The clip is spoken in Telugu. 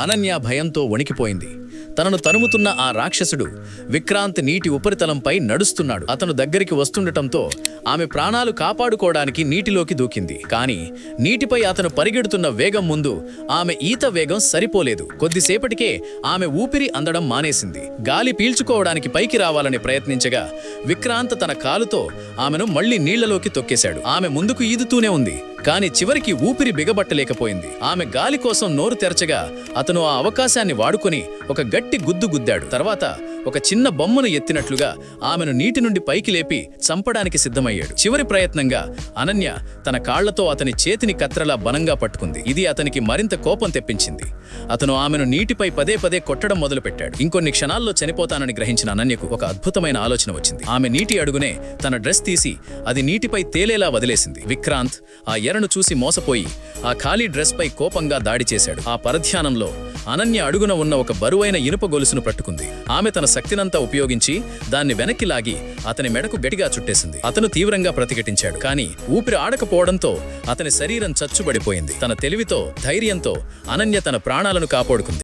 అనన్య భయంతో వణికిపోయింది. తనను తరుముతున్న ఆ రాక్షసుడు విక్రాంత్ నీటి ఉపరితలంపై నడుస్తున్నాడు. అతను దగ్గరికి వస్తుండటంతో ఆమె ప్రాణాలు కాపాడుకోవడానికి నీటిలోకి దూకింది. కానీ నీటిపై అతను పరిగెడుతున్న వేగం ముందు ఆమె ఈత వేగం సరిపోలేదు. కొద్దిసేపటికే ఆమె ఊపిరి అందడం మానేసింది. గాలి పీల్చుకోవడానికి పైకి రావాలని ప్రయత్నించగా విక్రాంత్ తన కాలుతో ఆమెను మళ్ళీ నీళ్ళలోకి తొక్కేశాడు. ఆమె ముందుకు ఈదుతూనే ఉంది. కాని చివరికి ఊపిరి బిగబట్టలేకపోయింది. ఆమె గాలి కోసం నోరు తెరచగా అతను ఆ అవకాశాన్ని వాడుకొని ఒక గట్టి గుద్దు గుద్దాడు. తర్వాత ఒక చిన్న బొమ్మను ఎత్తినట్లుగా ఆమెను నీటి నుండి పైకి లేపి చంపడానికి సిద్ధమయ్యాడు. చివరి ప్రయత్నంగా అనన్య తన కాళ్ళతో అతని చేతిని కత్రలా బలంగా పట్టుకుంది. ఇది అతనికి మరింత కోపం తెప్పించింది. అతను ఆమెను నీటిపై పదే పదే కొట్టడం మొదలుపెట్టాడు. ఇంకొన్ని క్షణాల్లో చనిపోతానని గ్రహించిన అనన్యకు ఒక అద్భుతమైన ఆలోచన వచ్చింది. ఆమె నీటి అడుగునే తన డ్రెస్ తీసి అది నీటిపై తేలేలా వదిలేసింది. విక్రాంత్ ఆ ఎరను చూసి మోసపోయి ఆ ఖాళీ డ్రెస్ పై కోపంగా దాడి చేశాడు. ఆ పరధ్యానంలో అనన్య అడుగున ఉన్న ఒక బరువైన ఇనుప గొలుసును పట్టుకుంది. ఆమె తన శక్తినంతా ఉపయోగించి దాన్ని వెనక్కి లాగి అతని మెడకు గట్టిగా చుట్టేసింది. అతను తీవ్రంగా ప్రతిఘటించాడు. కానీ ఊపిరి ఆడకపోవడంతో అతని శరీరం చచ్చుబడిపోయింది. తన తెలివితో ధైర్యంతో అనన్య తన ప్రాణాలను కాపాడుకుంది.